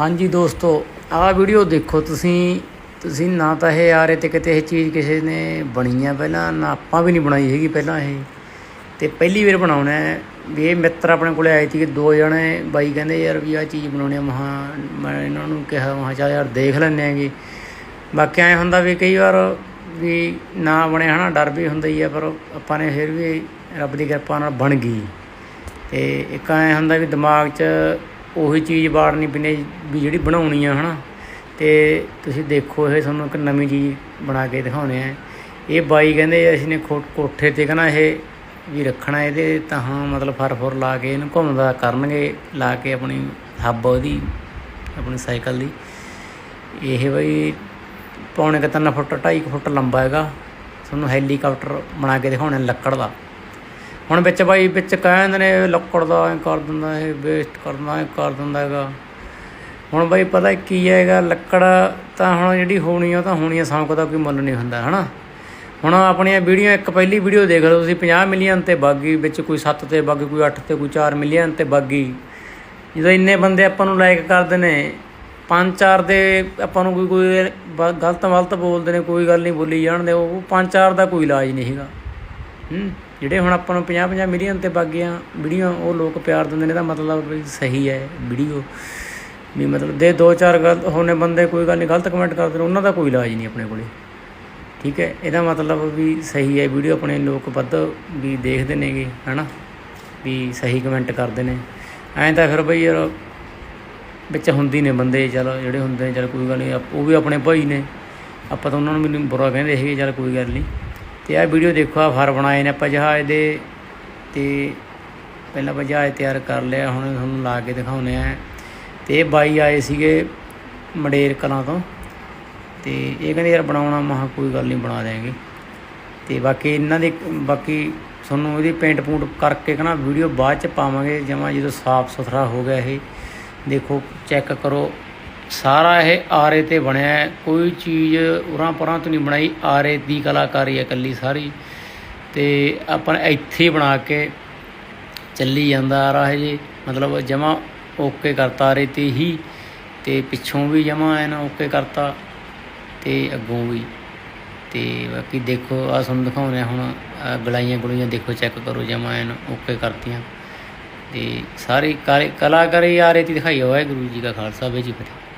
ਹਾਂਜੀ ਦੋਸਤੋ ਆਹ ਵੀਡੀਓ ਦੇਖੋ ਤੁਸੀਂ। ਤੁਸੀਂ ਨਾ ਤਾਂ ਇਹ ਆ ਰਹੇ ਤੇ ਕਿਤੇ ਇਹ ਚੀਜ਼ ਕਿਸੇ ਨੇ ਬਣੀ ਆ ਪਹਿਲਾਂ, ਨਾ ਆਪਾਂ ਵੀ ਨਹੀਂ ਬਣਾਈ ਹੈਗੀ ਪਹਿਲਾਂ ਇਹ। ਤੇ ਪਹਿਲੀ ਵਾਰ ਬਣਾਉਣਾ ਹੈ। ਵੀ ਇਹ ਮਿੱਤਰ ਆਪਣੇ ਕੋਲੇ ਆਏ ਸੀ ਕਿ ਦੋ ਜਣੇ। ਬਾਈ ਕਹਿੰਦੇ ਯਾਰ ਵੀ ਆਹ ਚੀਜ਼ ਬਣਾਉਣੀ ਆ, ਮਹਾ ਮੈਂ ਇਹਨਾਂ ਨੂੰ ਕਿਹਾ, ਮਹਾ ਚੱਲ ਯਾਰ ਦੇਖ ਲੈਂਦੇ ਆਂਗੇ। ਬਾਕੀ ਐ ਹੁੰਦਾ ਵੀ ਕਈ ਵਾਰ ਵੀ ਨਾ ਬਣੇ ਹਨਾ, ਡਰ ਵੀ ਹੁੰਦਾ ਹੀ ਆ, ਪਰ ਆਪਾਂ ਨੇ ਫਿਰ ਵੀ ਰੱਬ ਦੀ ਕਿਰਪਾ ਨਾਲ ਬਣ ਗਈ। ਤੇ ਇੱਕ ਐ ਹੁੰਦਾ ਵੀ ਦਿਮਾਗ 'ਚ ਉਹੀ ਚੀਜ਼ ਵਾੜਨੀ ਪੈਣੀ ਵੀ ਜਿਹੜੀ ਬਣਾਉਣੀ ਆ, ਹਨਾ। ਤੇ ਤੁਸੀਂ ਦੇਖੋ, ਇਹ ਤੁਹਾਨੂੰ ਇੱਕ ਨਵੀਂ ਚੀਜ਼ ਬਣਾ ਕੇ ਦਿਖਾਉਣੇ ਆ। ਇਹ ਬਾਈ ਕਹਿੰਦੇ ਅਸੀਂ ਨੇ ਖੋ- ਕੋਠੇ ਤੇ ਕਹਿੰਦਾ ਇਹ ਵੀ ਰੱਖਣਾ ਇਹਦੇ, ਤਾਂ ਮਤਲਬ ਫਰ ਫੁਰ ਲਾ ਕੇ ਇਹਨੂੰ ਘੁੰਮਦਾ ਕਰਨਗੇ, ਲਾ ਕੇ ਆਪਣੀ ਹੱਬ ਉਹਦੀ, ਆਪਣੀ ਸਾਈਕਲ ਦੀ। ਇਹ ਬਈ ਪੌਣੇ ਕੁ ਤਿੰਨ ਫੁੱਟ 2.5 ਫੁੱਟ ਲੰਬਾ ਹੈਗਾ। ਤੁਹਾਨੂੰ ਹੈਲੀਕਾਪਟਰ ਬਣਾ ਕੇ ਦਿਖਾਉਣੇ ਲੱਕੜ ਦਾ। ਹੁਣ ਵਿੱਚ ਬਾਈ, ਵਿੱਚ ਕਹਿੰਦੇ ਨੇ ਲੱਕੜ ਦਾ ਐ ਕਰ ਦਿੰਦਾ, ਇਹ ਵੇਸਟ ਕਰਦਾ ਐ ਕਰ ਦਿੰਦਾ ਹੈਗਾ। ਹੁਣ ਬਾਈ ਪਤਾ ਕੀ ਹੈਗਾ, ਲੱਕੜ ਤਾਂ ਹੁਣ ਜਿਹੜੀ ਹੋਣੀ ਆ, ਉਹ ਤਾਂ ਹੋਣੀ ਆ ਸੌਂਕ ਦਾ ਕੋਈ ਮੁੱਲ ਨਹੀਂ ਹੁੰਦਾ, ਹਨਾ? ਹੁਣ ਆਪਣੀਆਂ ਵੀਡੀਓ, ਇੱਕ ਪਹਿਲੀ ਵੀਡੀਓ ਦੇਖ ਲਓ ਤੁਸੀਂ 50 ਮਿਲੀਅਨ ਤੇ ਬਾਗੀ, ਵਿੱਚ ਕੋਈ 7 ਤੇ ਬਾਗੀ, ਕੋਈ 8 ਤੇ ਕੋਈ 4 ਮਿਲੀਅਨ ਤੇ ਬਾਗੀ। ਜਦੋਂ ਇੰਨੇ ਬੰਦੇ ਆਪਾਂ ਨੂੰ ਲਾਈਕ ਕਰਦੇ ਨੇ, ਪੰਜ ਚਾਰ ਦੇ ਆਪਾਂ ਨੂੰ ਕੋਈ ਕੋਈ ਬ- ਗਲਤ ਮਲਤ ਬੋਲਦੇ ਨੇ, ਕੋਈ ਗੱਲ ਨਹੀਂ ਬੋਲੀ ਜਾਣਦੇ, ਉਹ ਪੰਜ ਚਾਰ ਦਾ ਕੋਈ ਇਲਾਜ ਨਹੀਂ ਹੈਗਾ। ਹੂੰ? ਜਿਹੜੇ ਹੁਣ ਆਪਾਂ ਨੂੰ 50 50 ਮਿਲੀਅਨ ਤੇ ਬਾਗੀਆਂ ਵੀਡੀਓ ਉਹ ਲੋਕ ਪਿਆਰ ਦਿੰਦੇ ਨੇ ਤਾਂ ਮਤਲਬ ਵੀ ਸਹੀ ਹੈ ਵੀਡੀਓ। ਵੀ ਮਤਲਬ ਦੇ ਦੋ ਚਾਰ ਗਲਤ, ਹੋਣੇ ਬੰਦੇ ਕੋਈ ਗੱਲ ਨਹੀਂ, ਗਲਤ ਕਮੈਂਟ ਕਰਦੇ ਨੇ, ਉਹਨਾਂ ਦਾ ਕੋਈ ਇਲਾਜ ਨਹੀਂ ਆਪਣੇ ਕੋਲੇ। ਠੀਕ ਹੈ, ਇਹਦਾ ਮਤਲਬ ਵੀ ਸਹੀ ਹੈ, ਵੀਡੀਓ ਆਪਣੇ ਲੋਕ ਵੱਧ ਵੀ ਦੇਖਦੇ ਨੇਗੇ, ਹਨਾ? ਵੀ ਸਹੀ ਕਮੈਂਟ ਕਰਦੇ ਨੇ। ਐਂ ਤਾਂ ਫਿਰ ਬਈ ਯਾਰ, ਵਿੱਚ ਹੁੰਦੀ ਨੇ ਬੰਦੇ, ਚਲ ਜਿਹੜੇ ਹੁੰਦੇ ਨੇ, ਚਲ ਕੋਈ ਗੱਲ ਨਹੀਂ, ਉਹ ਵੀ ਆਪਣੇ ਭਾਈ ਨੇ। ਆਪਾਂ ਤਾਂ ਉਹਨਾਂ ਨੂੰ ਮੈਨੂੰ ਬੁਰਾ ਕਹਿੰਦੇ ਹੈਗੇ ਚਲ ਕੋਈ ਗੱਲ ਨਹੀਂ। ਤੇ ਆਹ ਵੀਡੀਓ ਦੇਖੋ ਆ ਫਰ ਬਣਾਏ ਨੇ ਆਪਾਂ ਜਹਾਜ਼ ਦੇ। ਤੇ ਪਹਿਲਾਂ ਆਪਾਂ ਜਹਾਜ਼ ਤਿਆਰ ਕਰ ਲਿਆ, ਹੁਣ ਤੁਹਾਨੂੰ ਲਾ ਕੇ ਦਿਖਾਉਨੇ ਆ ਤੇ ਇਹ ਬਾਈ ਆਏ ਸੀਗੇ ਮੰਡੇਰ ਕਲਾਂ ਤੋਂ। ਤੇ ਇਹ ਕਹਿੰਦੇ ਯਾਰ ਬਣਾਉਣਾ ਮਹਾ ਕੋਈ ਗੱਲ ਨਹੀਂ, ਬਣਾ ਦੇਾਂਗੇ ਤੇ ਬਾਕੀ ਇਹਨਾਂ ਦੀ, ਬਾਕੀ ਤੁਹਾਨੂੰ ਇਹਦੀ ਪੇਂਟ ਪੂੰਟ ਕਰਕੇ ਕਹਣਾ ਵੀਡੀਓ ਬਾਅਦ ਚ ਪਾਵਾਂਗੇ, ਜਮਾ ਜਦੋਂ ਸਾਫ਼ ਸੁਥਰਾ ਹੋ ਗਿਆ ਇਹ। ਦੇਖੋ ਚੈੱਕ ਕਰੋ। ਸਾਰਾ ਇਹ ਆਰੇ ਤੇ ਬਣਿਆ ਹੈ। ਕੋਈ ਚੀਜ਼ ਉਰਾਂ ਪਰਾਂ ਤੋਂ ਨਹੀਂ ਬਣਾਈ। ਆਰੇ ਦੀ ਕਲਾਕਾਰੀ ਹੈ ਇਕੱਲੀ ਸਾਰੀ। ਤੇ ਆਪਾਂ ਇੱਥੇ ਬਣਾ ਕੇ ਚੱਲੀ ਜਾਂਦਾ ਆ ਰਿਹਾ ਜੀ। ਮਤਲਬ ਜਮਾ ਓਕੇ ਕਰਤਾ ਆਰੇ ਤੇ ਹੀ। ਤੇ ਪਿੱਛੋਂ ਵੀ ਜਮਾ ਐਨ ਓਕੇ ਕਰਤਾ। ਤੇ ਅੱਗੋਂ ਵੀ। ਤੇ ਬਾਕੀ ਦੇਖੋ ਆ ਤੁਹਾਨੂੰ ਦਿਖਾਉਂਦੇ ਹਾਂ ਹੁਣ। ਗਲਾਈਆਂ ਗੁਲਾਈਆਂ ਦੇਖੋ ਚੈੱਕ ਕਰੋ ਜਮਾ ਐਨ ਓਕੇ ਕਰਤੀਆਂ। ਤੇ ਸਾਰੀ ਕਾਰੇ- ਕਲਾਕਾਰੀ ਆ ਰਹੀ ਦਿਖਾਈ ਹੋਇਆ ਗੁਰੂ ਜੀ ਕਾ ਖਾਲਸਾ ਵੇ ਜੀ ਫਤਿਹ।